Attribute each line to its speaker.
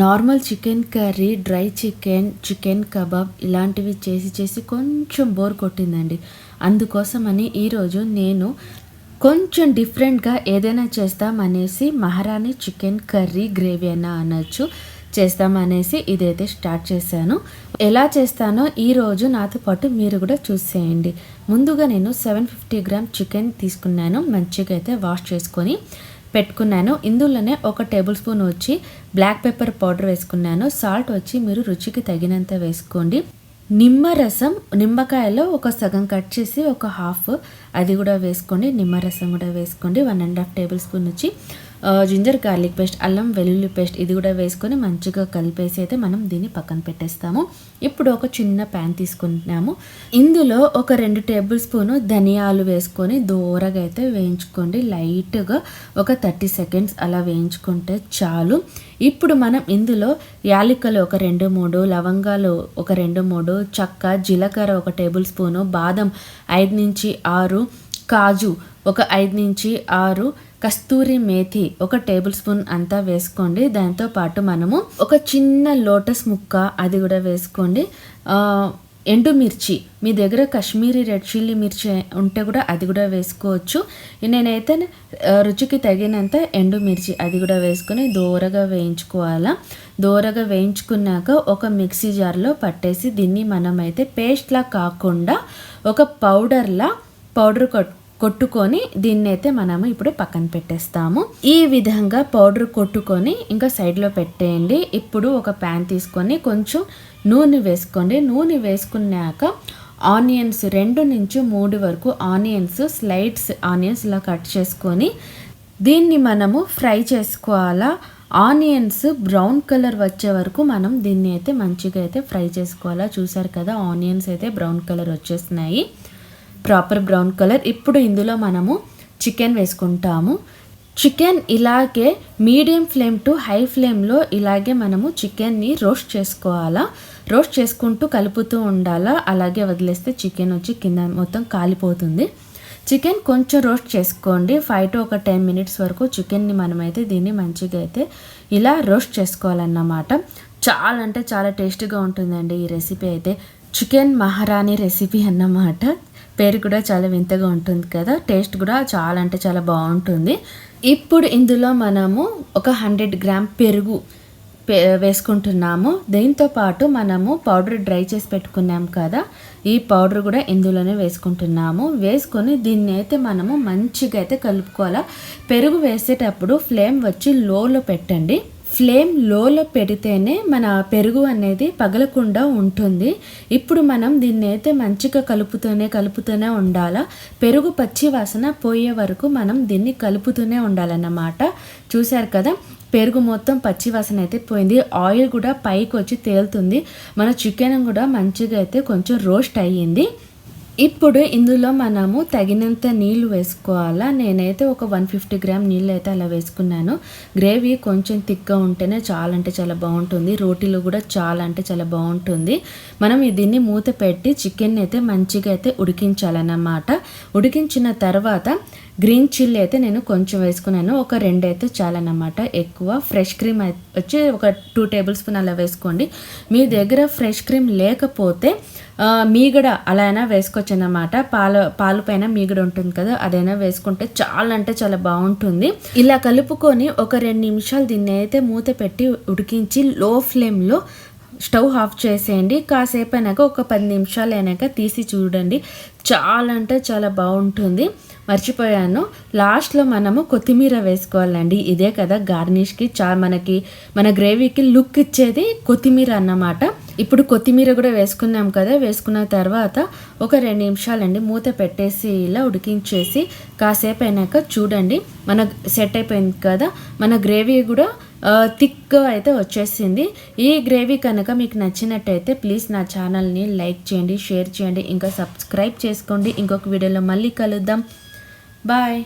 Speaker 1: Normal chicken curry dry chicken chicken kebab ఇలాంటివి చేసి చేసి కొంచెం బోర్ కొట్టిందండి. అందుకోసమని ఈరోజు నేను కొంచెం డిఫరెంట్గా ఏదైనా చేస్తామనేసి మహారాణి చికెన్ కర్రీ గ్రేవీ అయినా అనొచ్చు చేస్తామనేసి ఇదైతే స్టార్ట్ చేశాను. ఎలా చేస్తానో ఈరోజు నాతో పాటు మీరు కూడా చూసేయండి. ముందుగా నేను సెవెన్ ఫిఫ్టీ గ్రామ్ చికెన్ తీసుకున్నాను మంచిగా అయితే వాష్ చేసుకొని. పెట్టుకున్నాను. ఇందులోనే ఒక టేబుల్ స్పూన్ వచ్చి బ్లాక్ పెప్పర్ పౌడర్ వేసుకున్నాను. సాల్ట్ వచ్చి మీరు రుచికి తగినంత వేసుకోండి. నిమ్మరసం నిమ్మకాయలో ఒక సగం కట్ చేసి ఒక హాఫ్ అది కూడా వేసుకోండి. నిమ్మరసం కూడా వేసుకోండి. One and half table spoon వచ్చి జింజర్ గార్లిక్ పేస్ట్ అల్లం వెల్లుల్లి పేస్ట్ ఇది కూడా వేసుకొని మంచిగా కలిపేసి అయితే మనం దీన్ని పక్కన పెట్టేస్తాము. ఇప్పుడు ఒక చిన్న ప్యాన్ తీసుకుంటున్నాము. ఇందులో ఒక రెండు టేబుల్ స్పూను ధనియాలు వేసుకొని దూరగా అయితే వేయించుకోండి. లైట్గా ఒక థర్టీ సెకండ్స్ అలా వేయించుకుంటే చాలు. ఇప్పుడు మనం ఇందులో యాలక్కలు ఒక రెండు మూడు లవంగాలు ఒక రెండు మూడు చక్క జీలకర్ర ఒక టేబుల్ స్పూను బాదం ఐదు నుంచి ఆరు కాజు ఒక ఐదు నుంచి ఆరు కస్తూరి మేథి ఒక టేబుల్ స్పూన్ అంతా వేసుకోండి. దాంతో పాటు మనము ఒక చిన్న లోటస్ ముక్క అది కూడా వేసుకోండి. ఎండుమిర్చి మీ దగ్గర కాశ్మీరీ రెడ్ చిల్లీ మిర్చి ఉంటే కూడా అది కూడా వేసుకోవచ్చు. నేనైతే రుచికి తగినంత ఎండుమిర్చి అది కూడా వేసుకొని దూరగా వేయించుకోవాలా. దూరగా వేయించుకున్నాక ఒక మిక్సీ జార్లో పట్టేసి దీన్ని మనమైతే పేస్ట్లా కాకుండా ఒక పౌడర్లా పౌడర్ కొట్టుకొని దీన్ని అయితే మనము ఇప్పుడు పక్కన పెట్టేస్తాము. ఈ విధంగా పౌడర్ కొట్టుకొని ఇంకా సైడ్లో పెట్టేయండి. ఇప్పుడు ఒక ప్యాన్ తీసుకొని కొంచెం నూనె వేసుకోండి. నూనె వేసుకున్నాక ఆనియన్స్ రెండు నుంచి మూడు వరకు ఆనియన్స్ స్లైడ్స్ ఆనియన్స్ ఇలా కట్ చేసుకొని దీన్ని మనము ఫ్రై చేసుకోవాలా? ఆనియన్స్ బ్రౌన్ కలర్ వచ్చే వరకు మనం దీన్ని అయితే మంచిగా అయితే ఫ్రై చేసుకోవాలా? చూసారు కదా ఆనియన్స్ అయితే బ్రౌన్ కలర్ వచ్చేస్తున్నాయి ప్రాపర్ బ్రౌన్ కలర్. ఇప్పుడు ఇందులో మనము చికెన్ వేసుకుంటాము. చికెన్ ఇలాగే మీడియం ఫ్లేమ్ టు హై ఫ్లేమ్లో ఇలాగే మనము చికెన్ని రోస్ట్ చేసుకోవాలా. రోస్ట్ చేసుకుంటూ కలుపుతూ ఉండాలా. అలాగే వదిలేస్తే చికెన్ వచ్చి కింద మొత్తం కాలిపోతుంది. చికెన్ కొంచెం రోస్ట్ చేసుకోండి. ఫైవ్ టు ఒక టెన్ మినిట్స్ వరకు చికెన్ని మనమైతే దీన్ని మంచిగా అయితే ఇలా రోస్ట్ చేసుకోవాలన్నమాట. చాలా అంటే చాలా టేస్టీగా ఉంటుందండి ఈ రెసిపీ అయితే. చికెన్ మహారాణి రెసిపీ అన్నమాట. పేరు కూడా చాలా వింతగా ఉంటుంది కదా. టేస్ట్ కూడా చాలా అంటే చాలా బాగుంటుంది. ఇప్పుడు ఇందులో మనము ఒక హండ్రెడ్ గ్రామ్ పెరుగు వేసుకుంటున్నాము. దీంతో పాటు మనము పౌడర్ డ్రై చేసి పెట్టుకున్నాం కదా. ఈ పౌడర్ కూడా ఇందులోనే వేసుకుంటున్నాము. వేసుకొని దీన్ని అయితే మనము మంచిగా అయితే కలుపుకోవాలా. పెరుగు వేసేటప్పుడు ఫ్లేమ్ వచ్చి లోలో పెట్టండి. ఫ్లేమ్ లోలో పెడితేనే మన పెరుగు అనేది పగలకుండా ఉంటుంది. ఇప్పుడు మనం దీన్ని అయితే మంచిగా కలుపుతూనే కలుపుతూనే ఉండాలా? పెరుగు పచ్చి వాసన పోయే వరకు మనం దీన్ని కలుపుతూనే ఉండాలన్నమాట. చూశారు కదా? పెరుగు మొత్తం పచ్చి వాసన అయితే పోయింది. ఆయిల్ కూడా పైకి వచ్చి తేలుతుంది. మన చికెన్ కూడా మంచిగా అయితే కొంచెం రోస్ట్ అయ్యింది. ఇప్పుడు ఇందులో మనము తగినంత నీళ్ళు వేసుకోవాలా? నేనైతే ఒక వన్ ఫిఫ్టీ గ్రామ్ నీళ్ళు అయితే అలా వేసుకున్నాను. గ్రేవీ కొంచెం థిక్గా ఉంటేనే చాలా అంటే చాలా బాగుంటుంది. రోటీలు కూడా చాలా అంటే చాలా బాగుంటుంది. మనం దీన్ని మూత పెట్టి చికెన్ అయితే మంచిగా అయితే ఉడికించాలన్నమాట. ఉడికించిన తర్వాత గ్రీన్ చిల్లీ అయితే నేను కొంచెం వేసుకున్నాను. ఒక రెండు అయితే చాలన్నమాట. ఎక్కువ ఫ్రెష్ క్రీమ్ వచ్చి ఒక టూ టేబుల్ స్పూన్ అలా వేసుకోండి. మీ దగ్గర ఫ్రెష్ క్రీమ్ లేకపోతే మీగడ అలా అయినా వేసుకోవచ్చు అన్నమాట పాల పాలు పైన మీగడ ఉంటుంది కదా అదైనా వేసుకుంటే చాలా అంటే చాలా బాగుంటుంది. ఇలా కలుపుకొని ఒక రెండు నిమిషాలు దీన్ని అయితే మూత పెట్టి ఉడికించి లో ఫ్లేమ్లో స్టవ్ ఆఫ్ చేసేయండి. కాసేపు అయినాక ఒక పది నిమిషాలు అయినాక తీసి చూడండి. చాలా అంటే చాలా బాగుంటుంది. మర్చిపోయాను. లాస్ట్లో మనము కొత్తిమీర వేసుకోవాలండి. ఇదే కదా గార్నిష్కి చా మనకి మన గ్రేవీకి లుక్ ఇచ్చేది కొత్తిమీర అన్నమాట. ఇప్పుడు కొత్తిమీర కూడా వేసుకున్నాం కదా వేసుకున్న తర్వాత ఒక రెండు నిమిషాలండి మూత పెట్టేసి ఇలా ఉడికించేసి కాసేపు అయినాక చూడండి మన సెట్ అయిపోయింది కదా మన గ్రేవీ కూడా థిక్గా అయితే వచ్చేసింది. ఈ గ్రేవీ కనుక మీకు నచ్చినట్టయితే ప్లీజ్ నా ఛానల్ని లైక్ చేయండి షేర్ చేయండి ఇంకా సబ్స్క్రైబ్ చేసుకోండి. ఇంకొక వీడియోలో మళ్ళీ కలుద్దాం. బాయ్.